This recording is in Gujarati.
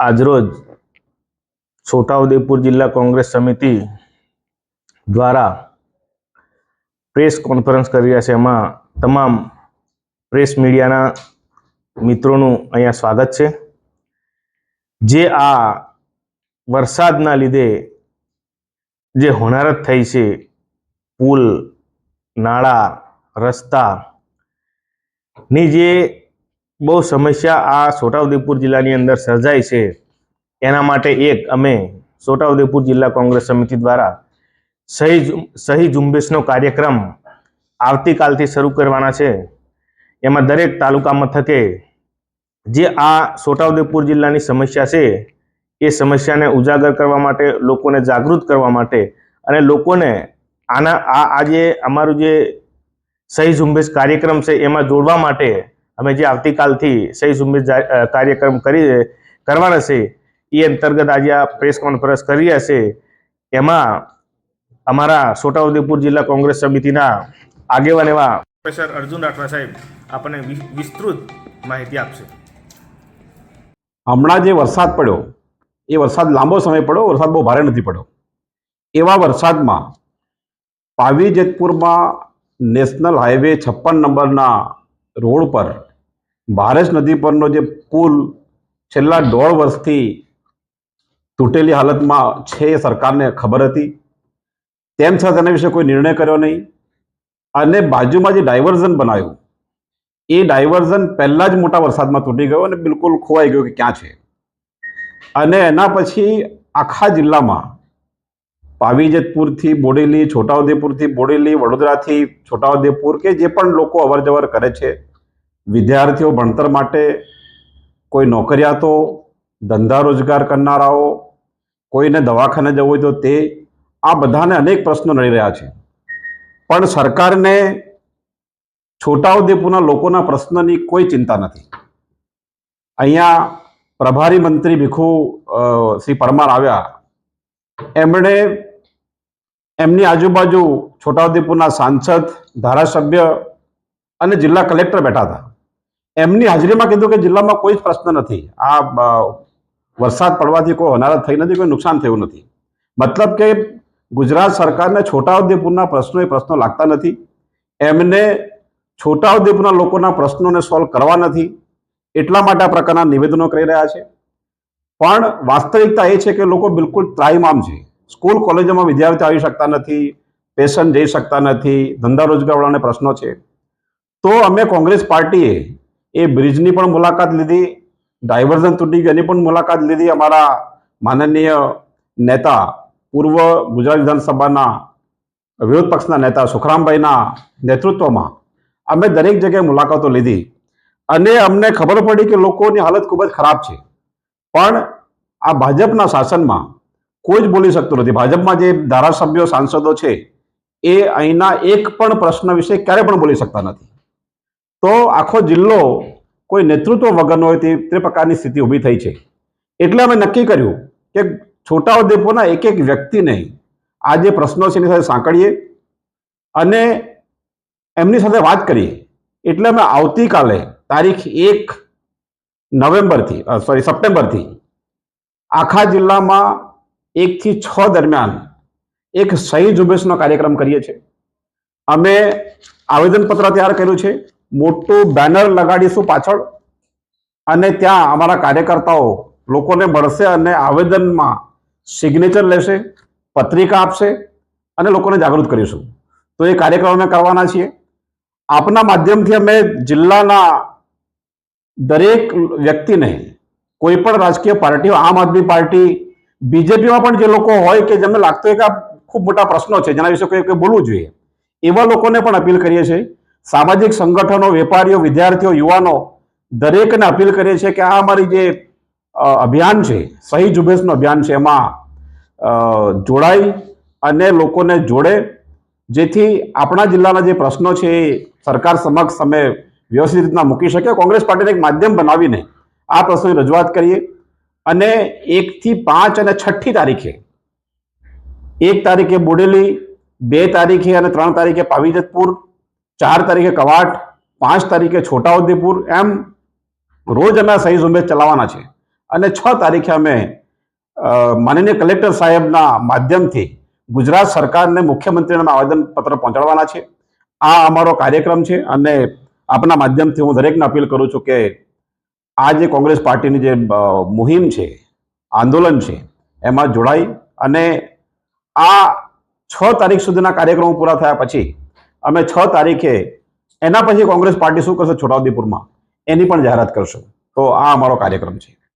આજરોજ છોટાઉદેપુર જિલ્લા કોંગ્રેસ સમિતિ દ્વારા પ્રેસ કોન્ફરન્સ કરી રહ્યા છે. એમાં તમામ પ્રેસ મીડિયાના મિત્રોનું અહીંયા સ્વાગત છે. જે આ વરસાદના લીધે જે હોનારત થઈ છે, પુલ, નાળા, રસ્તા, ની જે બહુ સમસ્યા આ છોટાઉદેપુર જિલ્લાની અંદર સર્જાય છે. એના માટે એક અમે છોટાઉદેપુર જિલ્લા કોંગ્રેસ સમિતિ દ્વારા સહી સહી ઝુંબેશનો કાર્યક્રમ આવતીકાલથી શરૂ કરવાના છે. એમાં દરેક તાલુકા મથકે જે આ છોટાઉદેપુર જિલ્લાની સમસ્યા છે, એ સમસ્યાને ઉજાગર કરવા માટે, લોકોને જાગૃત કરવા માટે અને લોકોને આના, આ આજે અમારું જે સહી ઝુંબેશ કાર્યક્રમ છે, એમાં જોડવા માટે અમે જે આવતીકાલથી સહી સુમિત જા- કાર્યક્રમ કરી કરવાના છે એ અંતર્ગત આજે આ પ્રેસ કોન્ફરન્સ કરી હશે એમાં અમારા છોટાઉદેપુર જિલ્લા કોંગ્રેસ સમિતિના આગેવાન એવા પ્રોફેસર અર્જુન રાઠવા સાહેબ આપણને વિસ્તૃત માહિતી આપશે. હમણાં જે વરસાદ પડ્યો એ વરસાદ લાંબો સમય પડ્યો વરસાદ બહુ ભારે નથી પડ્યો. એવા વરસાદમાં પાવી જેતપુરમાં નેશનલ હાઈવે છપ્પન નંબરના રોડ પર ભારત નદી પરનો જે પુલ છેલ્લા દોઢ વર્ષથી તૂટેલી હાલતમાં છે એ સરકારને ખબર હતી. તેમ છતાં તેના વિશે કોઈ નિર્ણય કર્યો નહીં. અને બાજુમાં જે ડાયવર્ઝન બનાવ્યું, એ ડાયવર્ઝન પહેલાં જ મોટા વરસાદમાં તૂટી ગયો અને બિલકુલ ખોવાઈ ગયો કે ક્યાં છે. અને એના પછી આખા જિલ્લામાં પાવીજતપુરથી બોડેલી, છોટાઉદેપુરથી બોડેલી, વડોદરાથી છોટાઉદેપુર કે જે પણ લોકો અવરજવર કરે છે વિદ્યાર્થીઓ ભણતર માટે કોઈ નોકરિયાતો, ધંધા રોજગાર કરનારાઓ, કોઈને દવાખાને જવું હોય તો તે આ બધાને અનેક પ્રશ્નો નડી રહ્યા છે. પણ સરકારને છોટાઉદેપુરના લોકોના પ્રશ્નની કોઈ ચિંતા નથી. અહીંયા પ્રભારી મંત્રી ભીખુ શ્રી પરમાર આવ્યા. એમણે એમની આજુબાજુ છોટાઉદેપુરના સાંસદ, ધારાસભ્ય અને જિલ્લા કલેક્ટર બેઠા હતા. એમની હાજરીમાં કીધું કે જિલ્લામાં કોઈ જ પ્રશ્ન નથી. આ વરસાદ પડવાથી કોઈ અનારત થઈ નથી, કોઈ નુકસાન થયું નથી. મતલબ કે ગુજરાત સરકારને છોટાઉદેપુરના પ્રશ્નો એ પ્રશ્નો લાગતા નથી. એમને છોટાઉદેપુરના લોકોના પ્રશ્નોને સોલ્વ કરવા નથી. એટલા માટે આ પ્રકારના નિવેદનો કરી રહ્યા છે. પણ વાસ્તવિકતા એ છે કે લોકો બિલકુલ ત્રાહિમામ છે. સ્કૂલ, કોલેજોમાં વિદ્યાર્થીઓ આવી શકતા નથી, પેશન્ટ જઈ શકતા નથી, ધંધા રોજગારવાળાને પ્રશ્નો છે. તો અમે કોંગ્રેસ પાર્ટીએ એ બ્રિજની પણ મુલાકાત લીધી, ડાયવર્ઝન તૂટી ગયું એની પણ મુલાકાત લીધી અમારા માનનીય નેતા, પૂર્વ ગુજરાત વિધાનસભાના વિરોધ પક્ષના નેતા સુખરામભાઈના નેતૃત્વમાં અમે દરેક જગ્યાએ મુલાકાતો લીધી. અને અમને ખબર પડી કે લોકોની હાલત ખૂબ જ ખરાબ છે. પણ આ ભાજપના શાસનમાં કોઈ જ બોલી શકતું નથી. ભાજપમાં જે ધારાસભ્યો, સાંસદો છે, એ અહીંના એક પણ પ્રશ્ન વિશે ક્યારે પણ બોલી શકતા નથી. તો આખો જિલ્લો કોઈ નેતૃત્વ વગરનો હોય તે તે પ્રકારની સ્થિતિ ઊભી થઈ છે. એટલે અમે નક્કી કર્યું કે છોટાઉદેપુરના એક એક વ્યક્તિને આ જે પ્રશ્નો છે એની સાથે સાંકળીએ અને એમની સાથે વાત કરીએ. એટલે અમે આવતીકાલે તારીખ એક નવેમ્બરથી સોરી સપ્ટેમ્બરથી આખા જિલ્લામાં એકથી છ દરમિયાન એક સહી ઝુંબેશનો કાર્યક્રમ કરીએ છીએ. અમે આવેદનપત્ર તૈયાર કર્યું છે. મોટું બેનર લગાડીશું પાછળ. અને ત્યાં અમારા કાર્યકર્તાઓ લોકોને મળશે અને આવેદનમાં સિગ્નેચર લેશે, પત્રિકા આપશે અને લોકોને જાગૃત કરીશું. તો એ કાર્યક્રમ અમે કરવાના છીએ. આપના માધ્યમથી અમે જિલ્લાના દરેક વ્યક્તિને કોઈ પણ રાજકીય પાર્ટીઓ આમ આદમી પાર્ટી, બીજેપીમાં પણ જે લોકો હોય કે જેમને લાગતું હોય કે આ ખૂબ મોટા પ્રશ્નો છે, જેના વિશે કોઈ બોલવું જોઈએ, એવા લોકોને પણ અપીલ કરીએ છીએ. સામાજિક સંગઠનો, વેપારીઓ, વિદ્યાર્થીઓ, યુવાનો દરેકને અપીલ કરીએ છીએ કે આ અમારી જે અભિયાન છે, સહી ઝુંબેશનું અભિયાન છે, એમાં જોડાઈ અને લોકોને જોડે જેથી આપણા જિલ્લાના જે પ્રશ્નો છે એ સરકાર સમક્ષ અમે વ્યવસ્થિત રીતના મૂકી શકીએ. કોંગ્રેસ પાર્ટીને એક માધ્યમ બનાવીને આ પ્રશ્નોની રજૂઆત કરીએ. અને એકથી પાંચ અને છઠ્ઠી તારીખે, એક તારીખે બોડેલી, બે તારીખે અને ત્રણ તારીખે પાવીજતપુર ચાર તારીખે કવાટ, પાંચ તારીખે છોટાઉદેપુર, એમ રોજ અમે સહી ઝુંબેશ ચલાવવાના છે અને છ તારીખે અમે માનનીય કલેક્ટર સાહેબના માધ્યમથી ગુજરાત સરકારને મુખ્યમંત્રીના આવેદનપત્ર પહોંચાડવાના છે આ અમારો કાર્યક્રમ છે અને આપના માધ્યમથી હું દરેકને અપીલ કરું છું કે આ જે કોંગ્રેસ પાર્ટીની જે મુહિમ છે, આંદોલન છે, એમાં જોડાઈ અને આ છ તારીખ સુધીના કાર્યક્રમો પૂરા થયા પછી અમે છ તારીખે એના પછી કોંગ્રેસ પાર્ટી શું કરશે? છોટાઉદેપુરમાં. એની પણ જાહેરાત કરશું. તો આ અમારો કાર્યક્રમ છે.